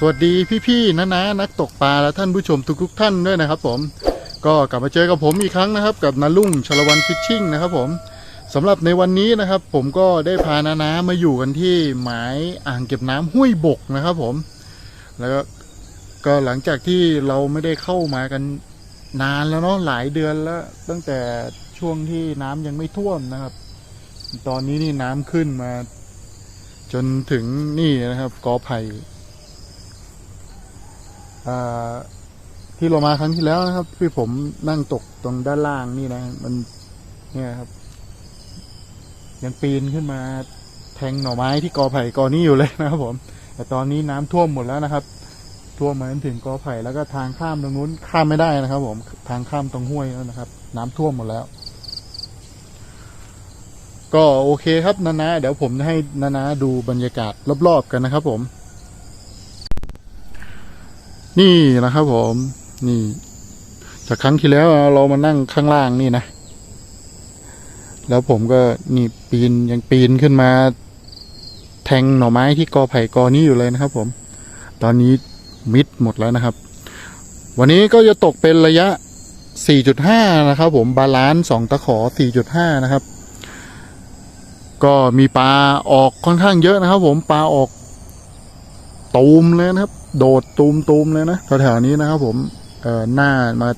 สวัสดีพี่ๆนะนะนักตกปลาและท่านผู้ชมทุกๆท่านด้วยนะครับผมก็กลับมาเจอกับผมอีกครั้งนะครับ กับนาลุ่งชลวันฟิชชิ่งนะครับผมสำหรับในวันนี้นะครับ ผมก็ได้พานานามาอยู่กันที่หมายอ่างเก็บน้ำห้วยบกนะครับผม แล้วก็หลังจากที่เราไม่ได้เข้ามากันนานแล้วเนาะหลายเดือนแล้ว ตั้งแต่ช่วงที่น้ำยังไม่ท่วมนะครับ ตอนนี้นี่น้ำขึ้นมา จนถึงนี่นะครับกอไผ่ ที่เรามาครั้งที่แล้วนะครับที่ผมนั่งตกตรงด้านล่างนี่นะ มันเนี่ยครับ ยังปีนขึ้นมาแทงหน่อไม้ที่กอไผ่กอนี้อยู่เลยนะครับ ผม แต่ตอนนี้น้ำท่วมหมดแล้วนะครับ ท่วมมาจนถึงกอไผ่แล้วก็ทางข้ามตรงนู้นข้ามไม่ได้นะครับ ผมทางข้ามตรงห้วยแล้วนะครับ น้ำท่วมหมดแล้ว ก็โอเคครับนานาเดี๋ยวผมจะให้นานาดูบรรยากาศรอบๆกันนะครับ ผม นี่นะครับผมนี่ จากครั้งที่แล้วเรามานั่งข้างล่างนี่นะ แล้วผมก็นี่ปีนยังปีนขึ้นมา แทงหน่อไม้ที่กอไผ่กอนี้อยู่เลยนะครับ ผม ตอนนี้มิดหมดแล้วนะครับ วันนี้ก็จะตกเป็นระยะ 4.5 นะครับ ผมบาลานซ์สองตะขอ 4.5 นะครับ ก็มีปลาออกค่อนข้างเยอะนะครับ ผมปลาออก ตูมเลยนะครับ โดดตูมตูมเลยนะแถวๆนี้นะครับ ผมเอ่อหน้ามา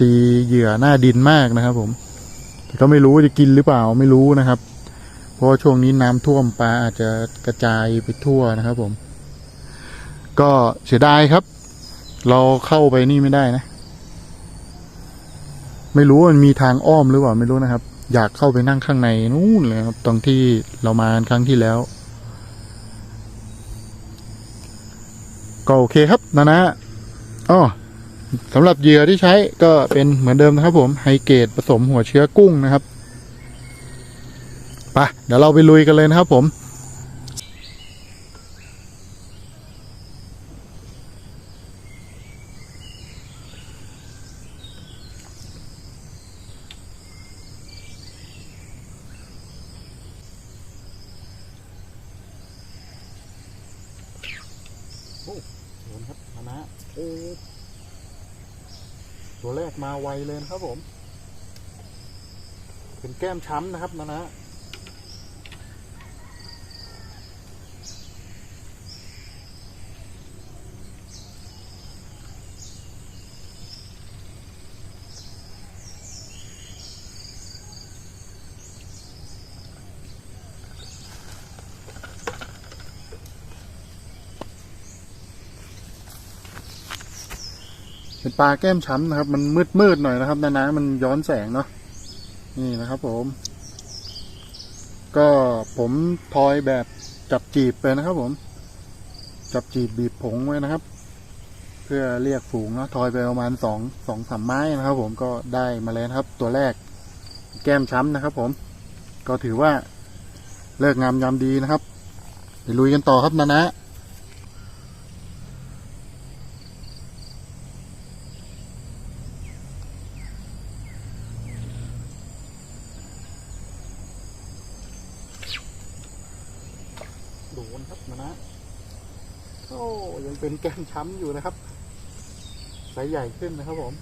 ตีเหยื่อหน้าดินมากนะครับ ผม แต่ก็ไม่รู้จะกินหรือเปล่าไม่รู้นะครับ เพราะว่าช่วงนี้น้ำท่วมปลาอาจจะกระจายไปทั่วนะครับ ผม ก็เสียดายครับ เราเข้าไปนี่ไม่ได้นะ ไม่รู้มันมีทางอ้อมหรือเปล่าไม่รู้นะครับ อยากเข้าไปนั่งข้างในนู่นเลยครับ ตรงที่เรามาครั้งที่แล้ว ก็โอเคครับนะนะอ๋อสำหรับเหยื่อที่ใช้ก็เป็นเหมือนเดิมนะครับผมไฮเกตผสมหัวเชื้อกุ้งนะครับไปเดี๋ยวเราไปลุยกันเลยนะครับผม โอ้โดนครับ เอตัวแรกมาไวเลยนะครับผม เป็นแก้มช้ำนะครับนะนะ เป็นปลาแก้มช้ำนะครับ มันมืดมืดๆหน่อยนะครับนะนะมันย้อนแสงเนาะนี่นะครับ ผม ก็ผมทอยแบบจับจีบไปนะครับ ผม จับจีบบีบผงไว้นะครับ เพื่อเรียกฝูงเนาะทอยไปประมาณสองสองสามไม้นะครับ ผมก็ได้มาแล้วครับ ตัวแรก แก้มช้ำนะครับ ผม ก็ถือว่าเลิกงามยามดีนะครับไปลุยกันต่อครับนะนะ โดนครับนะนะ โอ้ยังเป็นแก้ม ช้ำอยู่นะครับไซส์ใหญ่ขึ้นนะครับผม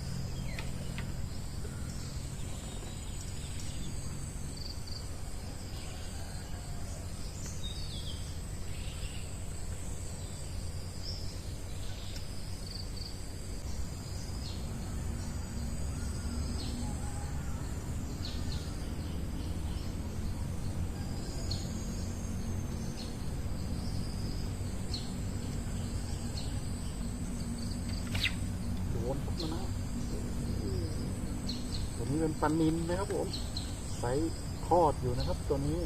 ปลานินนะครับผมใส่ทอดอยู่นะครับ ตัวนี้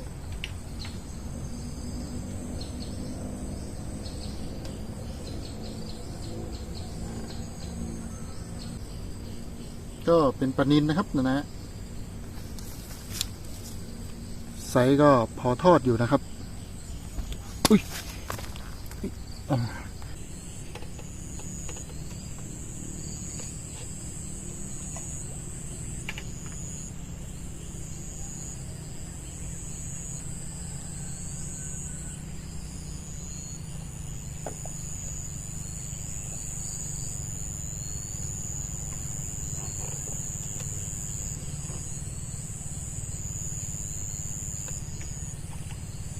ก็เป็นปลานินนะครับนะนะใส่ก็พอทอดอยู่นะครับ อุ้ยอ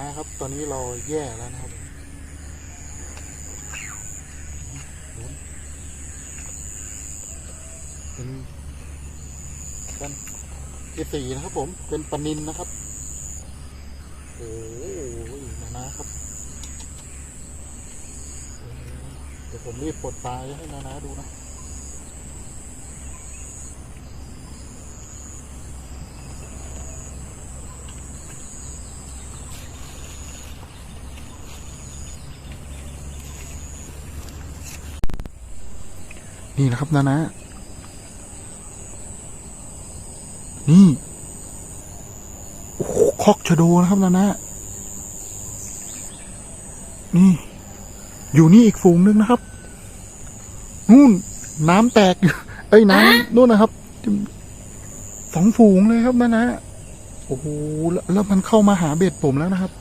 นะครับ ตอนนี้เราแย่แล้วนะครับเป็นเป็นเอสีนะครับ ผม เป็นปนินนะครับ โอ้โหนะนะครับ เดี๋ยวผมรีบปลดปลาให้นานะดูนะ นี่นะครับนานะ นี่โอ้โหคอกชะโดนะครับนานะ นี่ อยู่นี่อีกฝูงนึงนะครับ นู่น น้ำแตกอยู่เอ้ยน้ำนู่นนะครับสองฝูงเลยครับนานะโอ้โหแล้วแล้วมันเข้ามาหาเบ็ดผมแล้วนะครับ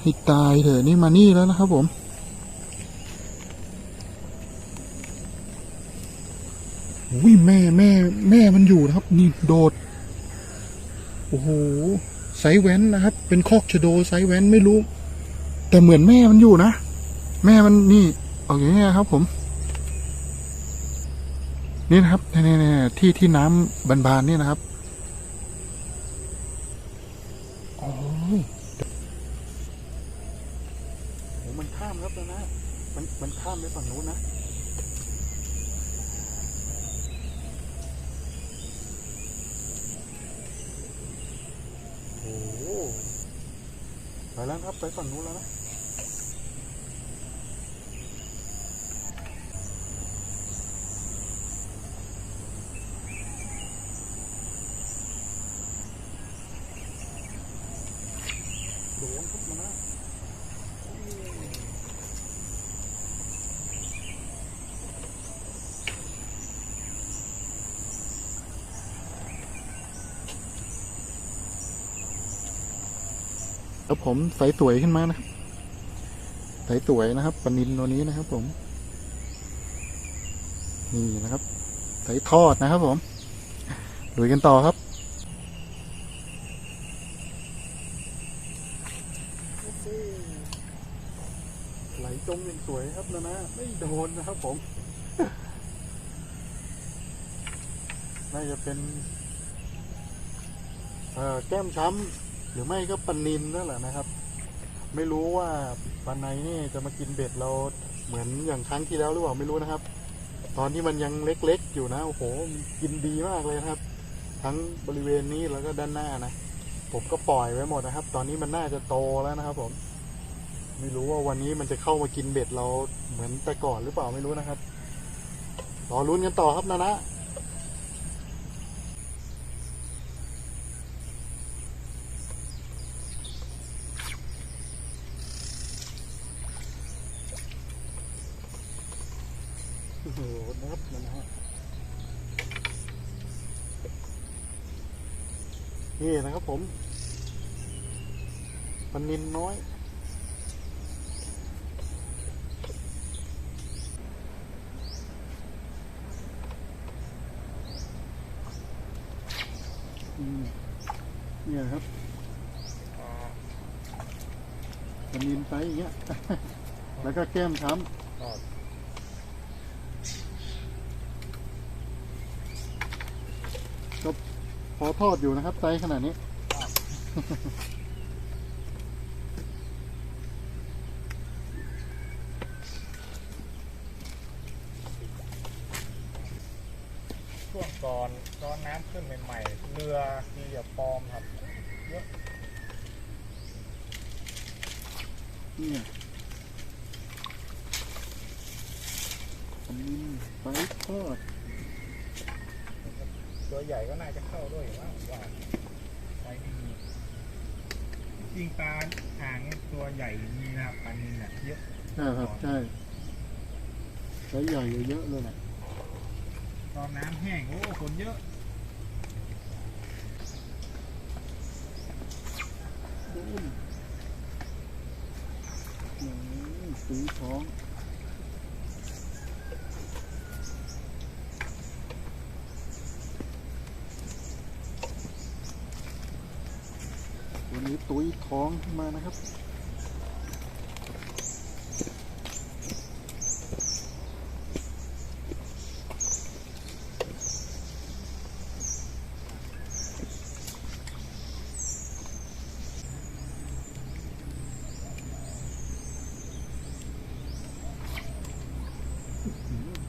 ให้ตายเถอะนี่มานี่แล้วนะครับผม อุ้ยแม่แม่ แม่มันอยู่นะครับ นี่โดด โอ้โหไซแว้นนะครับ เป็นคอกชะโดไซแว้นไม่รู้ แต่เหมือนแม่มันอยู่นะ แม่มันนี่เอาอย่างนี้ครับ ผม นี่นะครับเนี่ๆๆที่ที่น้ำบานๆนี่นะครับโอ้โอ้มันข้ามครับนะ มันมันข้ามไปฝั่งนู้นนะ โอ้โห ไปแล้วครับไปฝั่งนู้นแล้วนะ โดนครับมานะ แล้วผมใสสวยขึ้นมานะครับใสสวยนะครับปนินตัวนี้นะครับ ผม นี่นะครับใสทอดนะครับ ผมลุยกันต่อครับไหลจมอย่างสวยครับนะนะไม่โดนนะครับผม น่าจะเป็นเอ่อแก้มช้ำ หรือไม่ก็ปลานินนั่นแหละนะครับ ไม่รู้ว่าปลาในนี่จะมากินเบ็ดเราเหมือนอย่างครั้งที่แล้วหรือเปล่าไม่รู้นะครับ ตอนที่มันยังเล็กๆอยู่นะโอ้โหมันกินดีมากเลยนะครับ ทั้งบริเวณนี้แล้วก็ด้านหน้านะผมก็ปล่อยไว้หมดนะครับ ตอนนี้มันน่าจะโตแล้วนะครับ ผม ไม่รู้ว่าวันนี้มันจะเข้ามากินเบ็ดเราเหมือนแต่ก่อนหรือเปล่าไม่รู้นะครับรอลุ้นกันต่อครับนะนะ โอ้โหนะครับนะนะนี่นะครับผมปันนินน้อยเนี่ยครับปลานินไซอย่างเงี้ย แล้วก็แก้มช้ำก็ พอทอดอยู่นะครับไซส์ขนาดนี้ ช่วงก่อนตอนน้ำขึ้นใหม่ๆ เรือมีอย่าปลอมครับ เยอะเนี่ยปลานินไซส์ทอดตัวให ญ่ก็น่าจะเข้าด้วยว่าว่าไซส์ดีจริงปลาหางเนี่ยตัวใหญ่มีนะครับปลานิลเนี่ยเยอะใช่ครับใช่ไซส์ใหญ่เยอะเลยแหละตอนน้ำแห้งโอ้คนเยอะอืมอืมสีท้องวันนี้ตุ้ยท้องขึ้น มานะครับ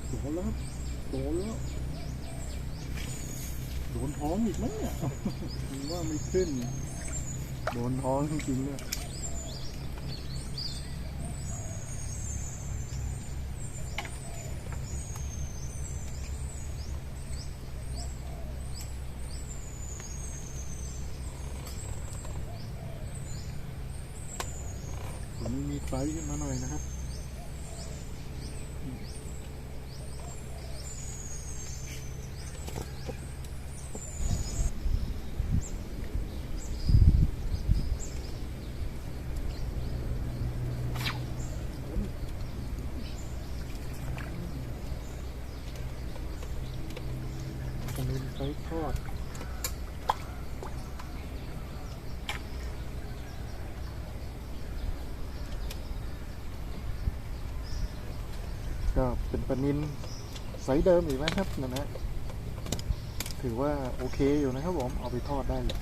โดนแล้วโดนแล้วโดนท้องอีกไหมเนี่ยว่าไม่ขึ้น โดนท้องจริงๆเนี่ย วันนี้มีไซส์ขึ้นมาหน่อยนะครับ ปลานิลไซส์ทอด ก็เป็นปลานินไซส์เดิมอีกนะครับนะนะถือว่าโอเคอยู่นะครับผม เอาไปทอดได้อยู่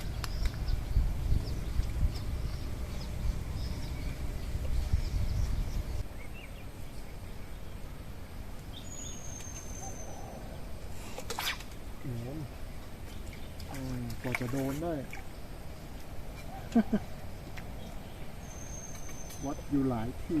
โอ้โหอืมกว่าจะโดนได้ วัดอยู่หลายที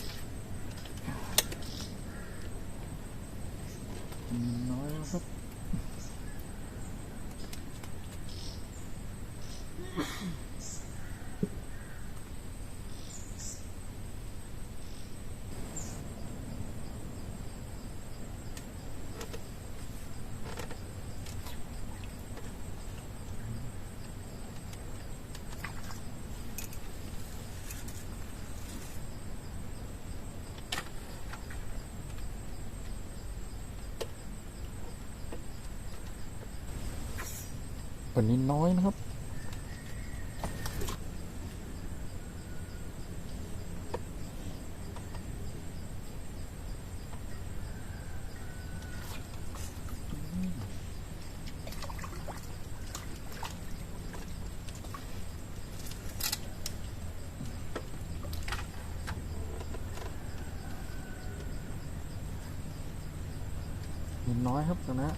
วันนี้น้อยนะครับ เห็นน้อยครับตอนนี้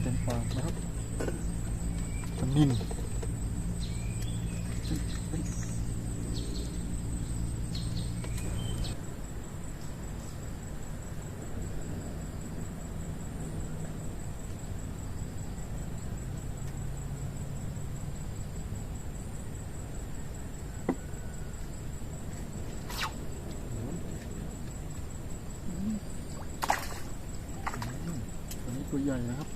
เต็มปากนะครับขมิ้นอันนี้ตัว ใหญ่นะครับ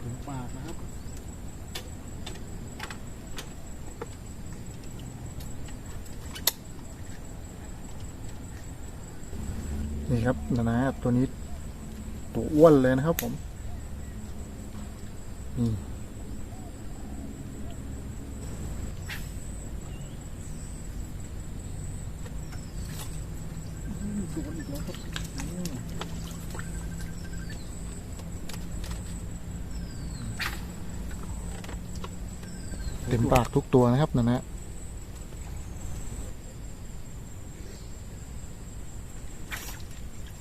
ถึงปากนะครับนี่ครับนะนะตัวนี้ตัวอ้วนเลยนะครับผมนี่อืมตัวอีกแล้วครับอืม เต็มปากทุกตัวนะครับนะนะ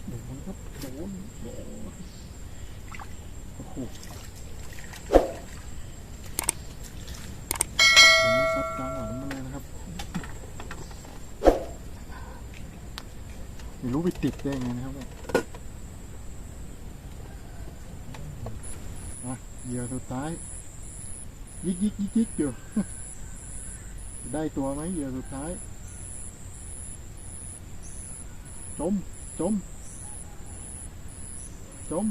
โดนครับโดนโดนโอ้โหผมนี่ซัดกลางหลังมาเลยนะครับ ไม่รู้ไปติดได้ไงนะครับเนี่ยอะเหยื่อสุดท้าย ยิกยิกยิกยิกอยู่ ได้ตัวไหมเหยื่อสุดท้าย จม จม จม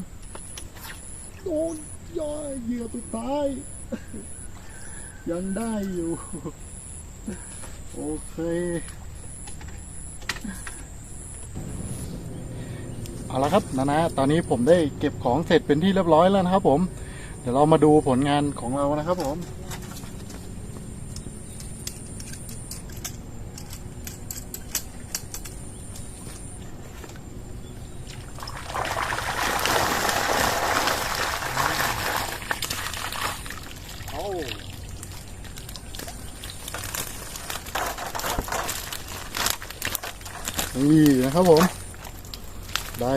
โดนย่อยเหยื่อสุดท้าย ยังได้อยู่ โอเค เอาละครับนะนะตอนนี้ผมได้เก็บของเสร็จเป็นที่เรียบร้อยแล้วนะครับผม เดี๋ยวเรามาดูผลงานของเรานะครับผม โอ้นี่นะครับผม ได้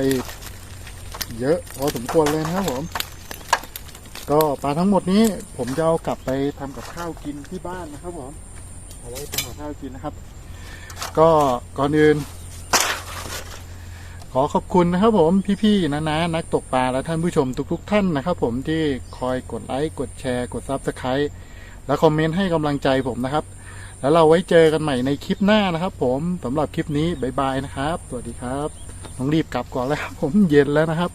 เยอะพอสมควรเลยนะครับผม ก็ปลาทั้งหมดนี้ ผมจะเอากลับไปทำกับข้าวกินที่บ้านนะครับผมเอาไว้ทำกับข้าวกินนะครับ ก็ก่อนอื่น ขอขอบคุณนะครับผมพี่ๆนะนะนักตกปลาและท่านผู้ชมทุก ๆ ท่านนะครับ ผมที่คอยกดไลค์กดแชร์กดซับสไครต์และคอมเมนต์ให้กำลังใจผมนะครับ แล้วเราไว้เจอกันใหม่ในคลิปหน้านะครับ ผมสำหรับคลิปนี้บ๊ายบายนะครับ สวัสดีครับ ต้องรีบกลับก่อนแล้วผมเย็นแล้วนะครับ